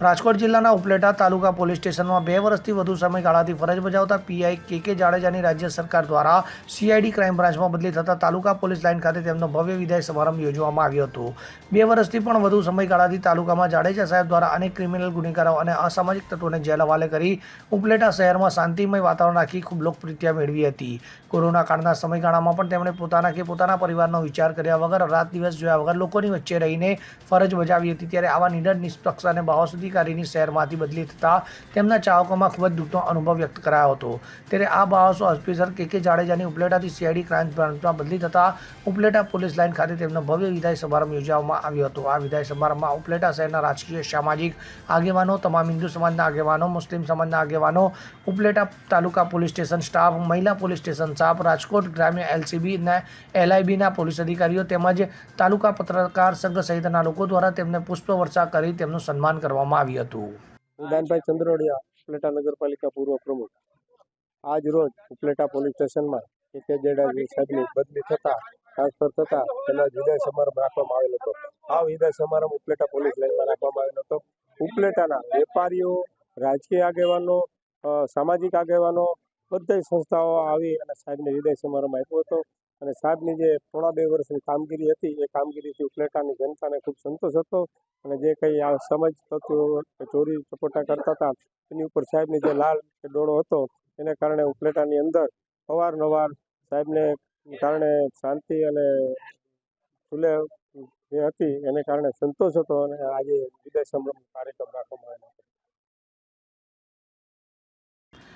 રાજકોટ જિલ્લાના ઉપલેટા તાલુકા પોલીસ સ્ટેશનમાં બે વર્ષથી વધુ સમયગાળાથી ફરજ બજાવતા પીઆઈ કે કે જાડેજાની રાજ્ય સરકાર દ્વારા સીઆઈડી ક્રાઇમ બ્રાન્ચમાં બદલી થતાં તાલુકા પોલીસ લાઇન ખાતે તેમનો ભવ્ય વિદાય સમારંભ યોજવામાં આવ્યો હતો. બે વર્ષથી પણ વધુ સમયગાળાથી તાલુકામાં જાડેજા સાહેબ દ્વારા અનેક ક્રિમિનલ ગુનેગારો અને અસામાજિક તત્વોને જેલ હવાલે કરી ઉપલેટા શહેરમાં શાંતિમય વાતાવરણ રાખી ખૂબ લોકપ્રિયતા મેળવી હતી. કોરોના કાળના સમયગાળામાં પણ તેમણે પોતાના કે પોતાના પરિવારનો વિચાર કર્યા વગર, રાત દિવસ જોયા વગર લોકોની વચ્ચે રહીને ફરજ બજાવી હતી. ત્યારે આવા નિડર, નિષ્પક્ષ અને બાવસુધિકારીની શહેરમાંથી બદલી થતાં તેમના ચાહકોમાં ખૂબ જ દુઃખનો અનુભવ વ્યક્ત કરાયો હતો. ત્યારે આ બાવસો ઓફિસર કે કે જાડેજાની ઉપલેટાથી સીઆઈડી ક્રાઇમ બ્રાન્ચમાં બદલી થતાં ઉપલેટા પોલીસ લાઇન ખાતે તેમનો ભવ્ય વિદાય સમારંભ યોજવામાં આવ્યો હતો. આ વિદાય સમારંભમાં ઉપલેટા શહેરના રાજકીય, સામાજિક આગેવાનો, તમામ હિન્દુ સમાજના આગેવાનો, મુસ્લિમ સમાજના આગેવાનો, ઉપલેટા તાલુકા પોલીસ સ્ટેશન સ્ટાફ, મહિલા પોલીસ સ્ટેશન સ્ટાફ રાજકોટ ગ્રામ્ય એલસીબીના એલઆઈબીના પોલીસ અધિકારીઓ તેમજ તાલુકા પત્રકાર સંઘ સહિતના લોકો દ્વારા તેમને પુષ્પવર્ષા કરી તેમનું સન્માન કરવામાં આવ્યું હતું. દાનભાઈ ચંદ્રોડિયા, ઉપલેટા નગરપાલિકા પૂર્વ પ્રમુખ. આજ રોજ ઉપલેટા પોલીસ સ્ટેશનમાં કે જેડાજી સાહેબની બદલી થતા, ટ્રાન્સફર થતા તેના વિદાય સમારંભ રાખવામાં આવેલો હતો. આ વિદાય સમારંભ ઉપલેટા પોલીસ લાઇનમાં રાખવામાં આવેલો હતો. ઉપલેટાના વેપારીઓ, રાજકીય આગેવાનો સામાજિક આગેવાનો બધી સંસ્થાઓ આવી અને સાહેબને વિદાય સમારંભ આપ્યો હતો. અને સાહેબની જે પોણા બે વર્ષની કામગીરી હતી, એ કામગીરીથી ઉપલેટાની જનતાને ખૂબ સંતોષ હતો. અને જે કંઈ આ સમજ તત્વો ચોરી ચપોટા કરતા હતા, એની ઉપર સાહેબની જે લાલ ડોળો હતો, એને કારણે ઉપલેટાની અંદર અવારનવાર સાહેબને કારણે શાંતિ અને ખુલે જે હતી, એને કારણે સંતોષ હતો અને આજે વિદાય સમારંભ કાર્યક્રમ રાખવામાં આવ્યો